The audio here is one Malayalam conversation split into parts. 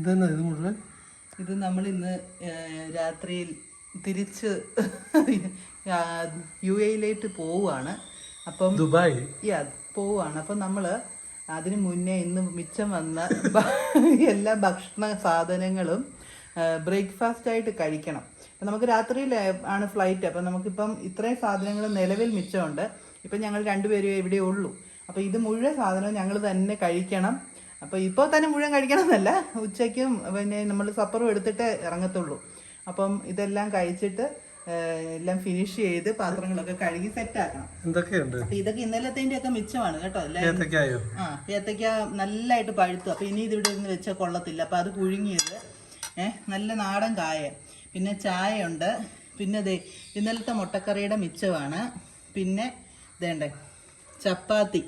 ഇതെന്നാ ഇത് മുഴുവൻ? ഇത് നമ്മൾ ഇന്ന് രാത്രിയിൽ തിരിച്ച് യു എയിലേക്ക് പോവുകയാണ് അപ്പം ദുബായ്? യാ പോവുകയാണ് അപ്പം നമ്മൾ അതിന് മുന്നേ ഇന്ന് മിച്ചം വന്ന എല്ലാ ഭക്ഷണ സാധനങ്ങളും ബ്രേക്ക്ഫാസ്റ്റ് ആയിട്ട് കഴിക്കണം. അപ്പം നമുക്ക് രാത്രിയിൽ ആണ് ഫ്ലൈറ്റ്. അപ്പം നമുക്കിപ്പം ഇത്രയും സാധനങ്ങൾ നിലവിൽ മിച്ചമുണ്ട്. ഇപ്പം ഞങ്ങൾ രണ്ടുപേരും ഇവിടെ ഉള്ളൂ അപ്പം ഇത് മുഴുവൻ സാധനവും ഞങ്ങൾ തന്നെ കഴിക്കണം. അപ്പോൾ ഇപ്പോൾ തന്നെ മുഴുവൻ കഴിക്കണം എന്നല്ല ഉച്ചയ്ക്കും പിന്നെ നമ്മൾ സപ്പറും എടുത്തിട്ട് ഇറങ്ങത്തുള്ളൂ. അപ്പം ഇതെല്ലാം കഴിച്ചിട്ട് എല്ലാം ഫിനിഷ് ചെയ്ത് പാത്രങ്ങളൊക്കെ കഴുകി സെറ്റ് ആക്കണം. എന്തൊക്കെയുണ്ട്? ഇതൊക്കെ ഇന്നലത്തേന്റെ ഒക്കെ മിച്ചമാണ് കേട്ടോ. ആ ഏത്തക്ക നല്ലതായിട്ട് പഴുത്തു. അപ്പൊ ഇനി ഇതിവിടെ നിന്ന് വെച്ചാൽ കൊള്ളത്തില്ല. അപ്പൊ അത് പുഴുങ്ങിയത് ഏഹ് നല്ല നാടൻ കായ. പിന്നെ ചായ ഉണ്ട് പിന്നെ ദേ ഇന്നലത്തെ മുട്ടക്കറിയുടെ മിച്ചമാണ്. പിന്നെ ഇതേണ്ടേ ചപ്പാത്തി.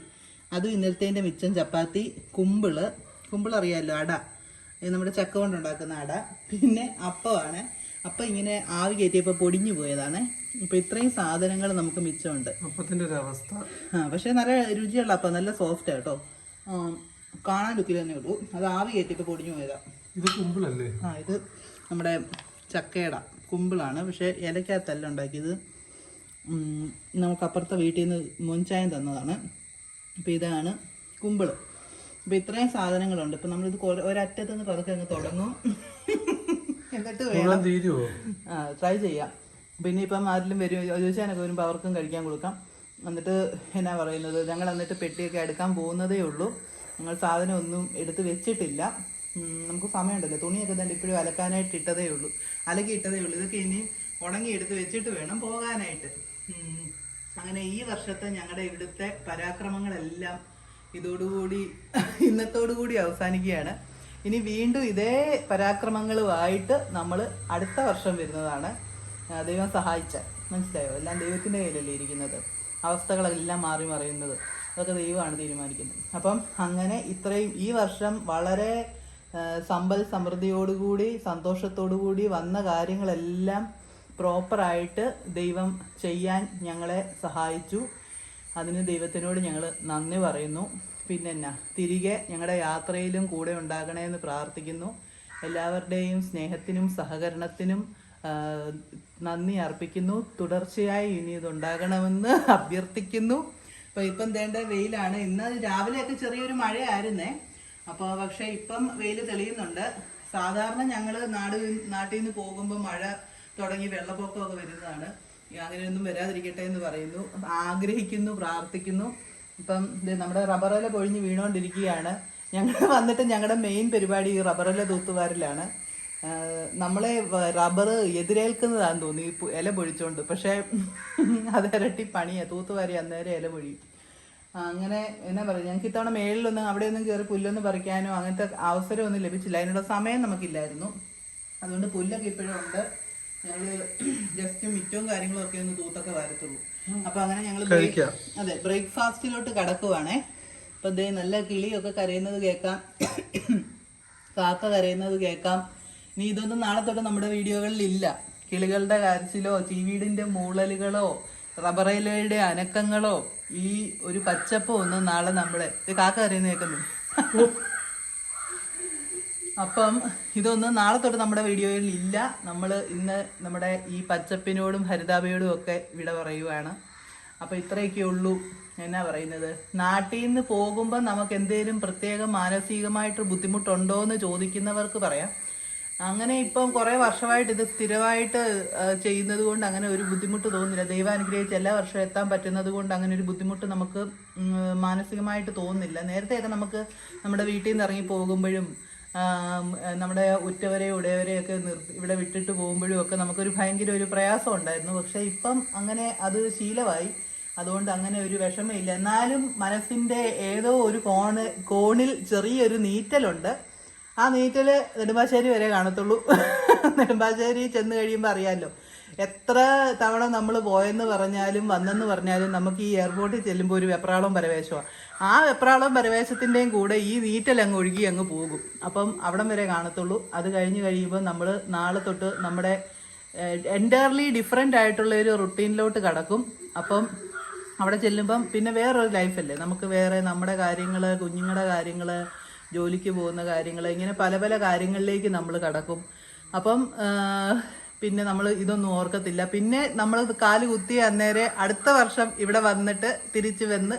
അതും ഇന്നലത്തേന്റെ മിച്ചം ചപ്പാത്തി കുമ്പിൾ. കുമ്പിൾ അറിയാമല്ലോ അട. നമ്മുടെ ചക്ക കൊണ്ടുണ്ടാക്കുന്ന അട. പിന്നെ അപ്പമാണ്. അപ്പം ഇങ്ങനെ ആവി കയറ്റിയപ്പോൾ പൊടിഞ്ഞു പോയതാണ്. ഇപ്പം ഇത്രയും സാധനങ്ങൾ നമുക്ക് മിച്ചമുണ്ട്. അപ്പത്തിന്റെ ഒരു അവസ്ഥ. ആ പക്ഷേ നല്ല രുചിയുള്ള അപ്പം നല്ല സോഫ്റ്റ് കേട്ടോ. കാണാൻ ലുക്കിൽ തന്നെ ഉള്ളൂ. അത് ആവി കയറ്റിയപ്പോൾ പൊടിഞ്ഞു പോയതാണ് ഇത് കുമ്പിളല്ലേ? ആ ഇത് നമ്മുടെ ചക്കയുടെ. കുമ്പിളാണ്. പക്ഷേ ഇലക്കകത്തല്ല ഉണ്ടാക്കിയത്. നമുക്കപ്പുറത്തെ വീട്ടിൽ നിന്ന് മുൻചായം തന്നതാണ്. അപ്പോൾ ഇതാണ് കുമ്പിൾ. അപ്പോൾ ഇത്രയും സാധനങ്ങളുണ്ട്. ഇപ്പം നമ്മളിത് കൊ- ഒരറ്റത്ത് നിന്ന് പതുക്കെ അങ്ങ് തുടങ്ങും. എന്നിട്ട് വേണം. ആ ട്രൈ ചെയ്യാം. പിന്നെ ഇപ്പം ആരിലും വരും ചോദിച്ചാനൊക്കെ വരുമ്പോൾ അവർക്കും കഴിക്കാൻ കൊടുക്കാം. എന്നിട്ട് എന്നാ പറയുന്നത്? ഞങ്ങൾ എന്നിട്ട് പെട്ടിയൊക്കെ എടുക്കാൻ പോകുന്നതേ ഉള്ളൂ. ഞങ്ങൾ സാധനം ഒന്നും എടുത്ത് വെച്ചിട്ടില്ല. നമുക്ക് സമയമുണ്ടല്ലോ. തുണിയൊക്കെ തന്നെ ഇപ്പോഴും അലക്കാനായിട്ട് ഇട്ടതേ ഉള്ളൂ. അലക്കി ഇട്ടതേ ഉള്ളൂ. ഇതൊക്കെ ഇനി ഉണങ്ങി എടുത്ത് വെച്ചിട്ട് വേണം പോകാനായിട്ട്. അങ്ങനെ ഈ വർഷത്തെ ഞങ്ങളുടെ ഇവിടുത്തെ പരാക്രമങ്ങളെല്ലാം ഇതോടുകൂടി ഇന്നത്തോടുകൂടി അവസാനിക്കുകയാണ്. ഇനി വീണ്ടും ഇതേ പരാക്രമങ്ങളുമായിട്ട് നമ്മൾ അടുത്ത വർഷം വരുന്നതാണ്. ദൈവം സഹായിച്ച മനസ്സിലായോ? എല്ലാം ദൈവത്തിന്റെ കയ്യിലല്ലേ ഇരിക്കുന്നത്. അവസ്ഥകളെല്ലാം മാറി മറിയുന്നത്. അതൊക്കെ ദൈവമാണ് തീരുമാനിക്കുന്നത്. അപ്പം അങ്ങനെ ഇത്രയും ഈ വർഷം വളരെ സമ്പൽ സമൃദ്ധിയോടുകൂടി സന്തോഷത്തോടുകൂടി വന്ന കാര്യങ്ങളെല്ലാം പ്രോപ്പറായിട്ട് ദൈവം ചെയ്യാൻ ഞങ്ങളെ സഹായിച്ചു. അതിന് ദൈവത്തിനോട് ഞങ്ങൾ നന്ദി പറയുന്നു. പിന്നെ എന്നാ തിരികെ ഞങ്ങളുടെ യാത്രയിലും കൂടെ ഉണ്ടാകണമെന്ന് പ്രാർത്ഥിക്കുന്നു. എല്ലാവരുടെയും സ്നേഹത്തിനും സഹകരണത്തിനും നന്ദി അർപ്പിക്കുന്നു. തുടർച്ചയായി ഇനി ഇതുണ്ടാകണമെന്ന് അഭ്യർത്ഥിക്കുന്നു. അപ്പോൾ ഇപ്പം തേണ്ട വെയിലാണ്. ഇന്ന് രാവിലെയൊക്കെ ചെറിയൊരു മഴയായിരുന്നേ. അപ്പോൾ പക്ഷേ ഇപ്പം വെയിൽ തെളിയുന്നുണ്ട്. സാധാരണ ഞങ്ങൾ നാട് നാട്ടിൽ നിന്ന് പോകുമ്പോൾ മഴ തുടങ്ങി വെള്ളപ്പൊക്കമൊക്കെ വരുന്നതാണ്. അങ്ങനെയൊന്നും വരാതിരിക്കട്ടെ എന്ന് പറയുന്നു. ആഗ്രഹിക്കുന്നു പ്രാർത്ഥിക്കുന്നു. ഇപ്പം നമ്മുടെ റബ്ബറില പൊഴിഞ്ഞ് വീണുകൊണ്ടിരിക്കുകയാണ് ഞങ്ങൾ വന്നിട്ട് ഞങ്ങളുടെ മെയിൻ പരിപാടി ഈ റബ്ബറില തൂത്തുവാരിലാണ്. നമ്മളെ റബ്ബർ എതിരേൽക്കുന്നതാന്ന് തോന്നി ഇല പൊഴിച്ചോണ്ട്. പക്ഷേ അത് ഇരട്ടി പണിയാ. തൂത്തുവാരി അന്നേരം ഇല പൊഴിയും. അങ്ങനെ എന്നാ പറയുക ഞങ്ങൾക്ക് ഇത്തവണ മേളിലൊന്നും അവിടെയൊന്നും കയറി പുല്ലൊന്നും പറിക്കാനോ അങ്ങനത്തെ അവസരമൊന്നും ലഭിച്ചില്ല. അതിനുള്ള സമയം നമുക്കില്ലായിരുന്നു. അതുകൊണ്ട് പുല്ലൊക്കെ ഇപ്പോഴും ഉണ്ട്. ഞങ്ങൾ ജസ്റ്റ് മിറ്റവും കാര്യങ്ങളൊക്കെ ഒന്ന് തൂത്തൊക്കെ വരത്തുള്ളൂ. അപ്പൊ അങ്ങനെ ഞങ്ങൾ. അതെ ബ്രേക്ക്ഫാസ്റ്റിലോട്ട് കടക്കുവാണേ. അപ്പൊ ദേ നല്ല കിളിയൊക്കെ കരയുന്നത് കേൾക്കാം. കാക്ക കരയുന്നത് കേൾക്കാം. ഇനി ഇതൊന്നും നാളെ തൊട്ട് നമ്മുടെ വീഡിയോകളിൽ ഇല്ല കിളികളുടെ കരച്ചിലോ ചീവീടിന്റെ മൂളലുകളോ റബറയിലയുടെ അനക്കങ്ങളോ ഈ ഒരു പച്ചപ്പോ ഒന്നും നാളെ നമ്മളെ കാക്ക കരയുന്ന കേൾക്കുന്നു അപ്പം ഇതൊന്നും നാളെ തൊട്ട് നമ്മുടെ വീഡിയോയിൽ ഇല്ല. നമ്മൾ ഇന്ന് നമ്മുടെ ഈ പച്ചപ്പിനോടും ഹരിതാഭയോടും ഒക്കെ വിട പറയുവാണ്. അപ്പോൾ ഇത്രയൊക്കെ ഉള്ളൂ. എന്നാ പറയുന്നത്? നാട്ടിൽ നിന്ന് പോകുമ്പോൾ നമുക്ക് എന്തെങ്കിലും പ്രത്യേക മാനസികമായിട്ട് ബുദ്ധിമുട്ടുണ്ടോ എന്ന് ചോദിക്കുന്നവർക്ക് പറയാം. അങ്ങനെ ഇപ്പം കുറേ വർഷമായിട്ട് ഇത് സ്ഥിരമായിട്ട് ചെയ്യുന്നത് കൊണ്ട് അങ്ങനെ ഒരു ബുദ്ധിമുട്ട് തോന്നില്ല ദൈവം അനുഗ്രഹിച്ച് എല്ലാ വർഷവും എത്താൻ പറ്റുന്നത് കൊണ്ട് അങ്ങനെ ഒരു ബുദ്ധിമുട്ട് നമുക്ക് മാനസികമായിട്ട് തോന്നുന്നില്ല. നേരത്തെയൊക്കെ നമുക്ക് നമ്മുടെ വീട്ടിൽ നിന്ന് ഇറങ്ങി പോകുമ്പോഴും നമ്മുടെ ഉറ്റവരെ ഉടയവരെയൊക്കെ നിർത്തി ഇവിടെ വിട്ടിട്ട് പോകുമ്പോഴും ഒക്കെ നമുക്കൊരു ഭയങ്കര ഒരു പ്രയാസം ഉണ്ടായിരുന്നു. പക്ഷെ ഇപ്പം അങ്ങനെ അത് ശീലമായി. അതുകൊണ്ട് അങ്ങനെ ഒരു വിഷമമില്ല. എന്നാലും മനസ്സിന്റെ ഏതോ ഒരു കോണ് കോണിൽ ചെറിയൊരു നീറ്റലുണ്ട്. ആ നീറ്റൽ നെടുമ്പാശ്ശേരി വരെ കാണത്തുള്ളൂ. നെടുമ്പാശ്ശേരി ചെന്ന് കഴിയുമ്പോൾ അറിയാമല്ലോ എത്ര തവണ നമ്മൾ പോയെന്ന് പറഞ്ഞാലും വന്നെന്ന് പറഞ്ഞാലും നമുക്ക് ഈ എയർപോർട്ടിൽ ചെല്ലുമ്പോൾ ഒരു വെപ്രാളം പരവേശമാണ് ആ വെപ്രാളം പരവേശത്തിന്റെയും കൂടെ ഈ നീറ്റൽ അങ്ങ് ഒഴുകി അങ്ങ് പോകും. അപ്പം അവിടം വരെ കാണത്തുള്ളൂ. അത് കഴിഞ്ഞ് കഴിയുമ്പോൾ നമ്മൾ നാളെ തൊട്ട് നമ്മുടെ എന്റയർലി ഡിഫറെന്റ് ആയിട്ടുള്ള ഒരു റുട്ടീനിലോട്ട് കടക്കും. അപ്പം അവിടെ ചെല്ലുമ്പം പിന്നെ വേറൊരു ലൈഫല്ലേ നമുക്ക് വേറെ നമ്മുടെ കാര്യങ്ങൾ കുഞ്ഞുങ്ങളുടെ കാര്യങ്ങൾ ജോലിക്ക് പോകുന്ന കാര്യങ്ങൾ ഇങ്ങനെ പല പല കാര്യങ്ങളിലേക്ക് നമ്മൾ കടക്കും. അപ്പം പിന്നെ നമ്മൾ ഇതൊന്നും ഓർക്കത്തില്ല. പിന്നെ നമ്മൾ കാൽ കുത്തി അന്നേരെ അടുത്ത വർഷം ഇവിടെ വന്നിട്ട് തിരിച്ചു വന്ന്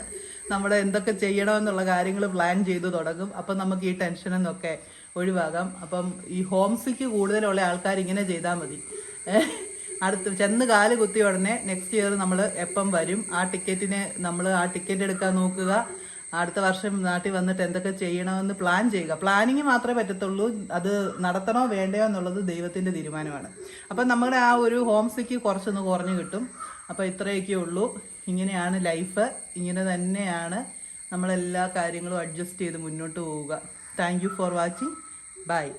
നമ്മുടെ എന്തൊക്കെ ചെയ്യണമെന്നുള്ള കാര്യങ്ങൾ പ്ലാൻ ചെയ്തു തുടങ്ങും. അപ്പം നമുക്ക് ഈ ടെൻഷനിൽ ഒഴിവാകാം. അപ്പം ഈ ഹോംസിക്ക് കൂടുതലുള്ള ആൾക്കാർ ഇങ്ങനെ ചെയ്താൽ മതി. അടുത്ത് ചെന്ന് കാൽ കുത്തി ഉടനെ നെക്സ്റ്റ് ഇയർ നമ്മൾ എപ്പം വരും? ആ ടിക്കറ്റിനെ നമ്മൾ ആ ടിക്കറ്റ് എടുക്കാൻ നോക്കുക. അടുത്ത വർഷം നാട്ടിൽ വന്നിട്ട് എന്തൊക്കെ ചെയ്യണമെന്ന് പ്ലാൻ ചെയ്യുക. പ്ലാനിങ് മാത്രമേ പറ്റത്തുള്ളൂ. അത് നടത്തണോ വേണ്ടയോ എന്നുള്ളത് ദൈവത്തിന്റെ തീരുമാനമാണ്. അപ്പം നമ്മുടെ ആ ഒരു ഹോം സിക്ക് കുറച്ചൊന്ന് കുറഞ്ഞു കിട്ടും. അപ്പോൾ ഇത്രയൊക്കെ ഉള്ളൂ. ഇങ്ങനെയാണ് ലൈഫ് ഇങ്ങനെ തന്നെയാണ് നമ്മളെല്ലാ കാര്യങ്ങളും അഡ്ജസ്റ്റ് ചെയ്ത് മുന്നോട്ട് പോവുക. Thank you for watching bye